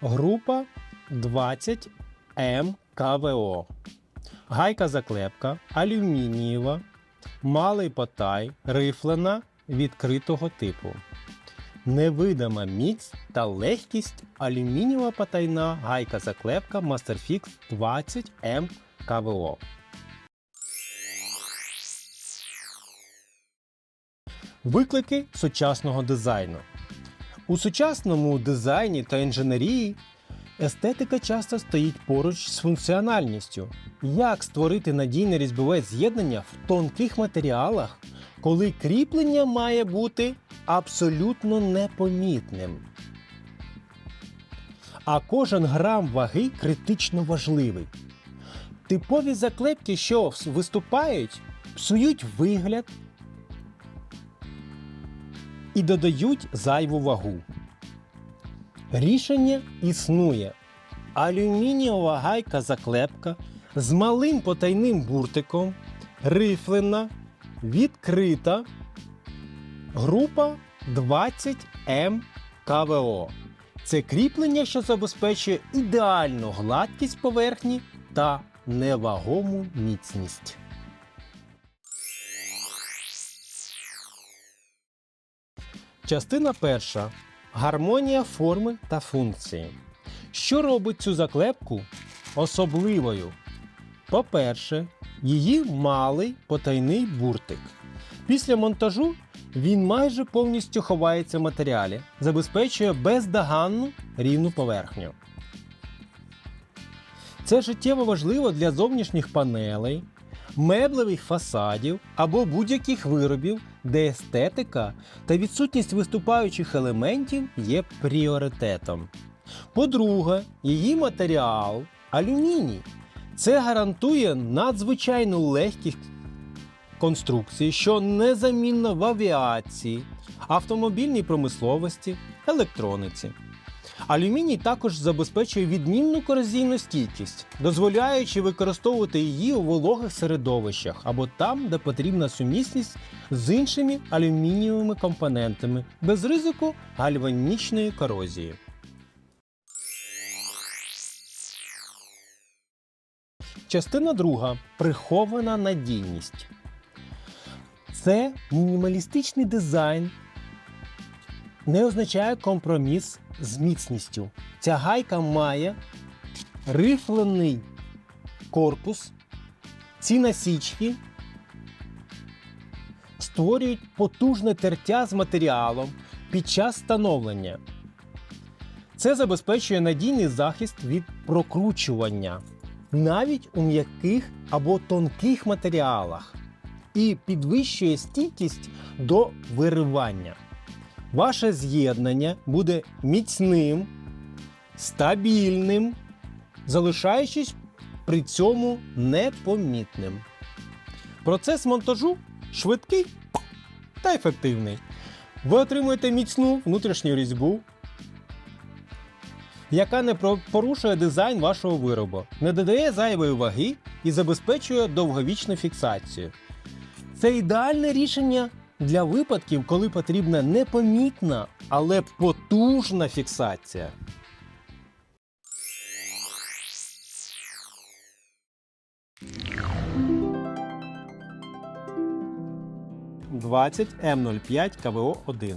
Група 20 МКВО. Гайка заклепка алюмінієва, малий потай, рифлена відкритого типу. Невидима міць та легкість алюмінієва потайна гайка заклепка Masterfix 20 МКВО. Виклики сучасного дизайну. У сучасному дизайні та інженерії естетика часто стоїть поруч з функціональністю. Як створити надійне різьбове з'єднання в тонких матеріалах, коли кріплення має бути абсолютно непомітним? А кожен грам ваги критично важливий. Типові заклепки, що виступають, псують вигляд і додають зайву вагу. Рішення існує. Алюмінієва гайка заклепка з малим потайним буртиком, рифлена, відкрита, група 20М КВО. Це кріплення, що забезпечує ідеальну гладкість поверхні та невагому міцність. Частина перша. Гармонія форми та функції. Що робить цю заклепку особливою? По-перше, її малий потайний буртик. Після монтажу він майже повністю ховається в матеріалі, забезпечує бездоганну рівну поверхню. Це життєво важливо для зовнішніх панелей, меблевих фасадів або будь-яких виробів, де естетика та відсутність виступаючих елементів є пріоритетом. По-друге, її матеріал алюміній. Це гарантує надзвичайну легкість конструкції, що незамінна в авіації, автомобільній промисловості, електрониці. Алюміній також забезпечує відмінну корозійну стійкість, дозволяючи використовувати її у вологих середовищах або там, де потрібна сумісність з іншими алюмінієвими компонентами без ризику гальванічної корозії. Частина друга прихована надійність. Це мінімалістичний дизайн не означає компроміс з міцністю. Ця гайка має рифлений корпус, ці насічки створюють потужне тертя з матеріалом під час встановлення. Це забезпечує надійний захист від прокручування навіть у м'яких або тонких матеріалах і підвищує стійкість до виривання. Ваше з'єднання буде міцним, стабільним, залишаючись при цьому непомітним. Процес монтажу швидкий та ефективний. Ви отримуєте міцну внутрішню різьбу, яка не порушує дизайн вашого виробу, не додає зайвої ваги і забезпечує довговічну фіксацію. Це ідеальне рішення для випадків, коли потрібна непомітна, але потужна фіксація. М05 КВО-1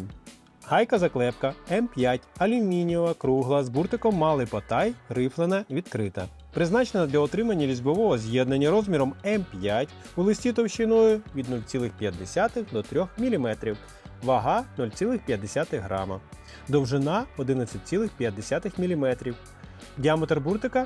Гайка заклепка М5 алюмінієва, кругла з буртиком малий потай, рифлена, відкрита. Призначена для отримання різьбового з'єднання розміром М5 у листі товщиною від 0,5 до 3 мм, вага 0,5 грама, довжина 11,5 мм, діаметр буртика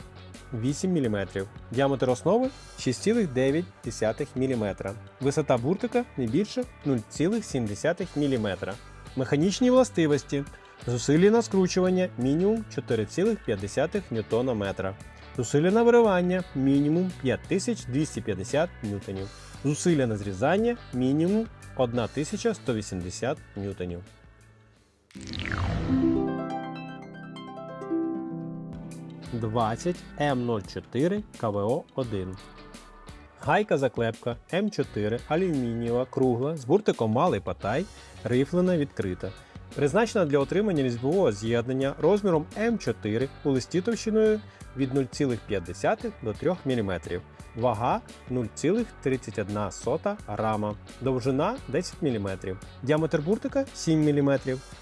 8 мм, діаметр основи 6,9 мм, висота буртика не більше 0,7 мм. Механічні властивості. Зусилля на скручування мінімум 4,5 Нм. Зусилля на виривання мінімум 5250 ньютонів. Зусилля на зрізання мінімум 1180 ньютонів. Двадцять М04 КВО 1 Гайка заклепка М4 алюмінієва, кругла з буртиком малий патай, рифлена відкрита. Призначена для отримання різьбового з'єднання розміром М4 у листі товщиною від 0,5 до 3 мм. Вага 0,31 грама. Довжина 10 мм. Діаметр буртика 7 мм.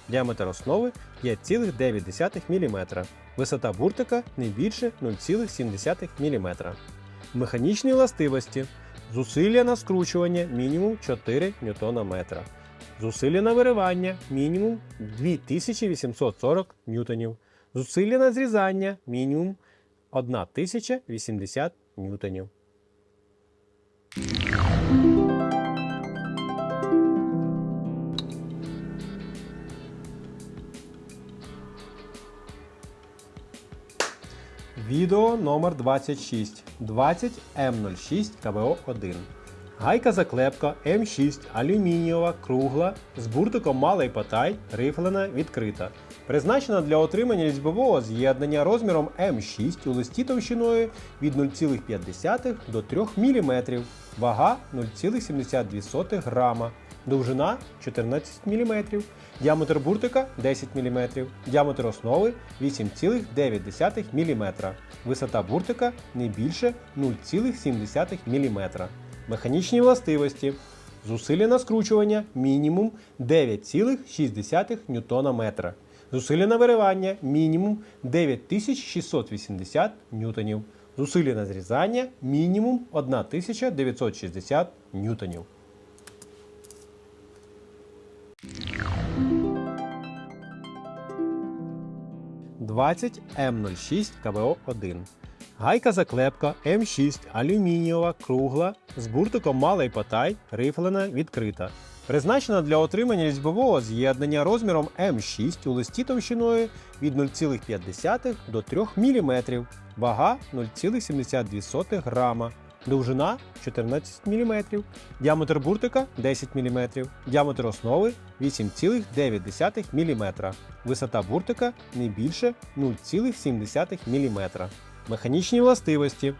Діаметр основи 5,9 мм. Висота буртика не більше 0,7 мм. Механічні властивості. Зусилля на скручування мінімум 4 Нм. Зусилля на виривання мінімум 2840 ньютонів. Зусилля на зрізання мінімум 1080 ньютонів. Відео номер 26 20М06 КВО1. Гайка заклепка М6 алюмінієва, кругла з буртиком малий потай, рифлена, відкрита. Призначена для отримання різьбового з'єднання розміром М6 у листі товщиною від 0,5 до 3 мм, вага 0,72 грама, довжина 14 мм, діаметр буртика 10 мм, діаметр основи 8,9 мм, висота буртика не більше 0,7 мм. Механічні властивості. Зусилля на скручування мінімум 9,6 Нм. Зусилля на виривання мінімум 9680 ньютонів. Зусилля на зрізання мінімум 1960 ньютонів. Двадцять М06 КВО1. Гайка заклепка М6 алюмінієва, кругла з буртиком малий потай, рифлена, відкрита. Призначена для отримання різьбового з'єднання розміром М6 у листі товщиною від 0,5 до 3 мм, вага 0,72 грама, довжина 14 мм, діаметр буртика 10 мм, діаметр основи 8,9 мм, висота буртика не більше 0,7 мм. Механічні властивості.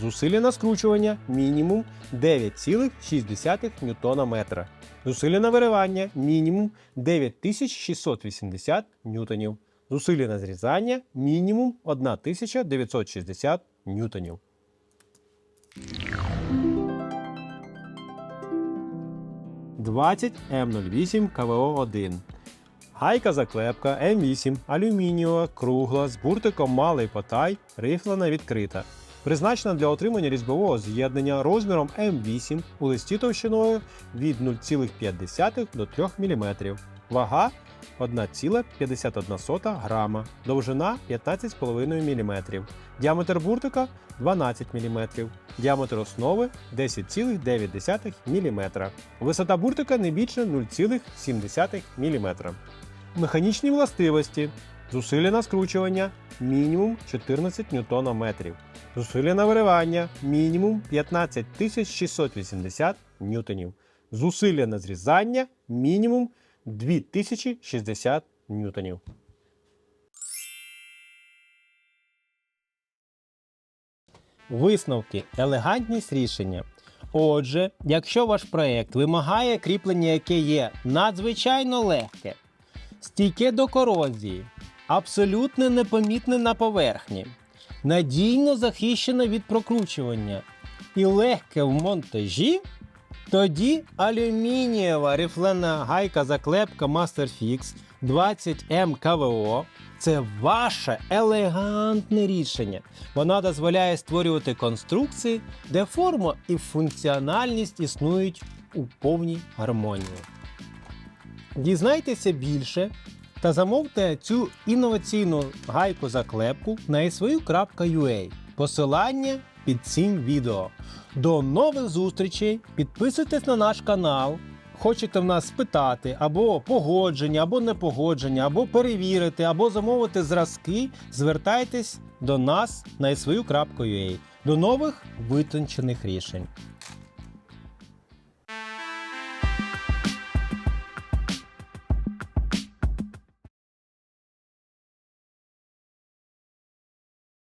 Зусилля на скручування мінімум 9,6 Нм. Зусилля на виривання мінімум 9680 ньютонів. Зусилля на зрізання мінімум 1960 ньютонів. Двадцять М08 КВО1. Гайка заклепка М8 алюмінієва, кругла з буртиком малий потай, рифлена відкрита. Призначена для отримання різьбового з'єднання розміром М8 у листі товщиною від 0,5 до 3 мм. Вага 1,51 грама, довжина 15,5 мм, діаметр буртика 12 мм, діаметр основи 10,9 мм, висота буртика не більше 0,7 мм. Механічні властивості. Зусилля на скручування мінімум 14 Нм. Зусилля на виривання мінімум 15 680 ньютонів. Зусилля на зрізання мінімум 2060 ньютонів. Висновки. Елегантність рішення. Отже, якщо ваш проект вимагає кріплення, яке є надзвичайно легке, стійке до корозії, абсолютно непомітне на поверхні, надійно захищене від прокручування і легке в монтажі, тоді алюмінієва рифлена гайка заклепка Masterfix 20M КВО це ваше елегантне рішення. Вона дозволяє створювати конструкції, де форма і функціональність існують у повній гармонії. Дізнайтеся більше та замовте цю інноваційну гайку заклепку на svu.ua. Посилання під цим відео. До нових зустрічей! Підписуйтесь на наш канал. Хочете в нас спитати або погодження, або непогодження, або перевірити, або замовити зразки, звертайтесь до нас на svu.ua. До нових витончених рішень.